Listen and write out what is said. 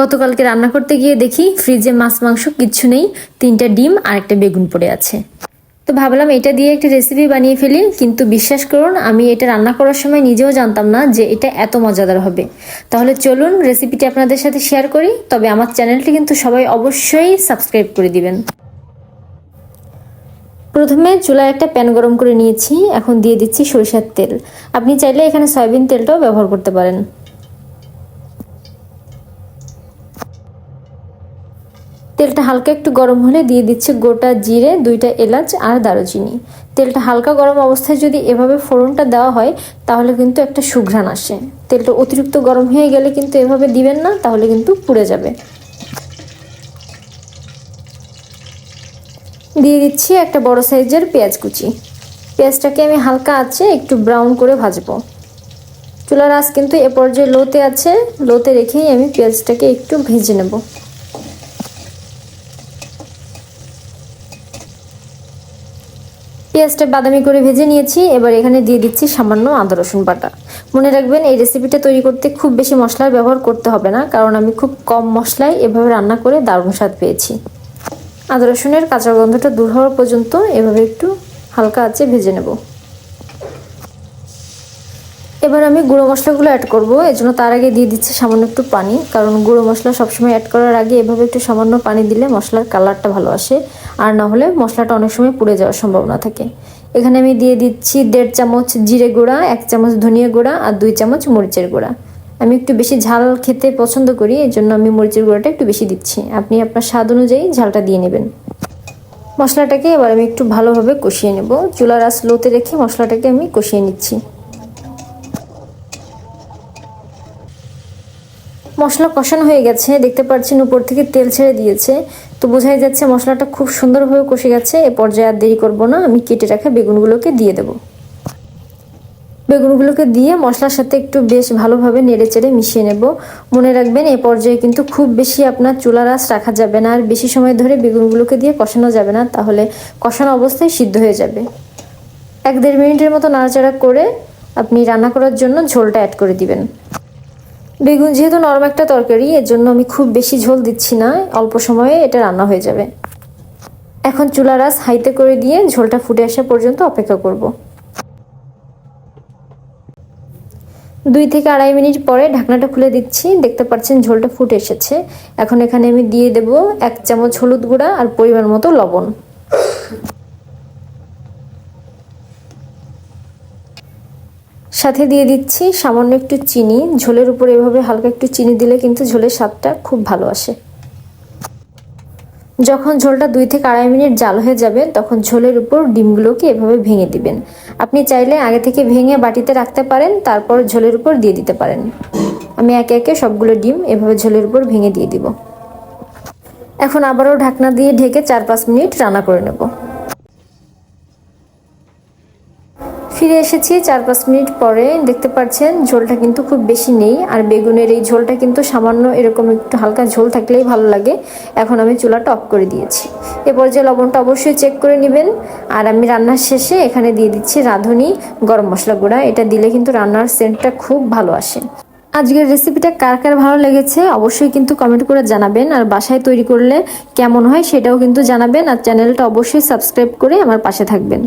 গতকালকে রান্না করতে গিয়ে দেখি ফ্রিজে মাছ, মাংস কিচ্ছু নেই, তিনটা ডিম আর একটা বেগুন পড়ে আছে। তো ভাবলাম এটা দিয়ে একটা রেসিপি বানিয়ে ফেলি, কিন্তু বিশ্বাস করুন, আমি এটা রান্না করার সময় নিজেও জানতাম না যে এটা এত মজাদার হবে। তাহলে চলুন রেসিপিটি আপনাদের সাথে শেয়ার করি, তবে আমার চ্যানেলটি কিন্তু সবাই অবশ্যই সাবস্ক্রাইব করে দিবেন। প্রথমে চুলায় একটা প্যান গরম করে নিয়েছি, এখন দিয়ে দিচ্ছি সরিষার তেল। আপনি চাইলে এখানে সয়াবিন তেলটাও ব্যবহার করতে পারেন। তেলটা হালকা একটু গরম হলে দিয়ে দিচ্ছে গোটা জিরে, দুইটা এলাচ আর দারুচিনি। তেলটা হালকা গরম অবস্থায় যদি এভাবে ফোড়নটা দেওয়া হয়, তাহলে কিন্তু একটা সুঘ্রাণ আসে। তেলটা অতিরিক্ত গরম হয়ে গেলে কিন্তু এভাবে দিবেন না, তাহলে কিন্তু পুড়ে যাবে। দিয়ে দিচ্ছি একটা বড় সাইজের পেঁয়াজ কুচি। পেঁয়াজটাকে আমি হালকা আছে একটু ব্রাউন করে ভাজবো। চুলার আঁচ কিন্তু এ পর্যায়ে লোতে আছে। লোতে রেখেই আমি পেঁয়াজটাকে একটু ভেজে নেব। পেঁয়াজটা বাদামি করে ভেজে নিয়েছি। এবার এখানে দিয়ে দিচ্ছি সামান্য আদা, রসুন বাটা। মনে রাখবেন, এই রেসিপিটা তৈরি করতে খুব বেশি মশলার ব্যবহার করতে হবে না, কারণ আমি খুব কম মশলায় এভাবে রান্না করে দারুণ স্বাদ পেয়েছি। আদা, রসুনের কাঁচা গন্ধটা দূর হওয়ার পর্যন্ত এভাবে একটু হালকা আছে ভেজে নেব। এবার আমি গুঁড়ো মশলাগুলো অ্যাড করব। এজন্য তার আগে দিয়ে দিচ্ছি সামান্য একটু পানি, কারণ গুঁড়ো মশলা সবসময় অ্যাড করার আগে এভাবে একটু সামান্য পানি দিলে মশলার কালারটা ভালো আসে। আর না হলে মশলাটা অনেক সময় পুড়ে যাওয়ার সম্ভাবনা থাকে। এখানে আমি দিয়ে দিচ্ছি দেড় চামচ জিরে গুঁড়া, এক চামচ ধনিয়া গুঁড়া আর দুই চামচ মরিচের গুঁড়া। আমি একটু বেশি ঝাল খেতে পছন্দ করি এই জন্য আমি মরিচের গুঁড়াটা একটু বেশি দিচ্ছি। আপনি আপনার স্বাদ অনুযায়ী ঝালটা দিয়ে নেবেন। মশলাটাকে এবার আমি একটু ভালোভাবে কষিয়ে নেব। চুলার আঁচ লোতে রেখে মশলাটাকে আমি কষিয়ে নিচ্ছি। মশলা কষানো হয়ে গেছে। দেখতে পাচ্ছেন উপর থেকে তেল ছেড়ে দিয়েছে। তো বোঝাই যাচ্ছে মশলাটা খুব সুন্দরভাবে কষে গেছে, এ পর্যায়ে আর দেরি করব না, আমি কেটে রাখা বেগুনগুলোকে দিয়ে দেব। বেগুনগুলোকে দিয়ে মশলার সাথে একটু বেশ ভালোভাবে নেড়ে চেড়ে মিশিয়ে নেব। মনে রাখবেন, এ পর্যায়ে কিন্তু খুব বেশি আপনার চুলার আঁচ রাখা যাবে না, আর বেশি সময় ধরে বেগুনগুলোকে দিয়ে কষানো যাবে না, তাহলে কষানো অবস্থায় সিদ্ধ হয়ে যাবে। এক দেড় মিনিটের মতো নাড়াচাড়া করে আপনি রান্না করার জন্য ঝোলটা অ্যাড করে দিবেন। বেগুন যেহেতু নরম একটা তরকারি, এর জন্য আমি খুব বেশি ঝোল দিচ্ছি না, অল্প সময়ে এটা রান্না হয়ে যাবে। এখন চুলা রাস হাইতে করে দিয়ে ঝোলটা ফুটে আসা পর্যন্ত অপেক্ষা করব। দুই থেকে আড়াই মিনিট পরে ঢাকনাটা খুলে দিচ্ছি, দেখতে পাচ্ছেন ঝোলটা ফুটে এসেছে। এখন এখানে আমি দিয়ে দেব এক চামচ হলুদ গুঁড়া আর পরিমাণ মতো লবণ। সাথে দিয়ে দিচ্ছি সামান্য একটু চিনি। ঝোলের উপর এভাবে হালকা একটু চিনি দিলে কিন্তু ঝোলের স্বাদটা খুব ভালো আসে। যখন ঝোলটা দুই থেকে আড়াই মিনিট জাল হয়ে যাবে, তখন ঝোলের উপর ডিমগুলোকে এভাবে ভেঙে দিবেন। আপনি চাইলে আগে থেকে ভেঙে বাটিতে রাখতে পারেন, তারপর ঝোলের উপর দিয়ে দিতে পারেন। আমি একে একে সবগুলো ডিম এভাবে ঝোলের উপর ভেঙে দিয়ে দিব। এখন আবারও ঢাকনা দিয়ে ঢেকে চার পাঁচ মিনিট রান্না করে নেব। ফিরে এসেছি চার পাঁচ মিনিট পরে। দেখতে পাচ্ছেন, ঝোলটা কিন্তু খুব বেশি নেই। আর বেগুনের এই ঝোলটা কিন্তু সামান্য এরকম একটু হালকা ঝোল থাকলেই ভালো লাগে। এখন আমি চুলাটা অফ করে দিয়েছি। এ পর্যায়ে লবণটা অবশ্যই চেক করে নেবেন। আর আমি রান্নার শেষে এখানে দিয়ে দিচ্ছি রাঁধুনি গরম মশলা গুঁড়া। এটা দিলে কিন্তু রান্নার সেন্টটা খুব ভালো আসে। আজকের রেসিপিটা কার কার ভালো লেগেছে অবশ্যই কিন্তু কমেন্ট করে জানাবেন। আর বাসায় তৈরি করলে কেমন হয় সেটাও কিন্তু জানাবেন। আর চ্যানেলটা অবশ্যই সাবস্ক্রাইব করে আমার পাশে থাকবেন।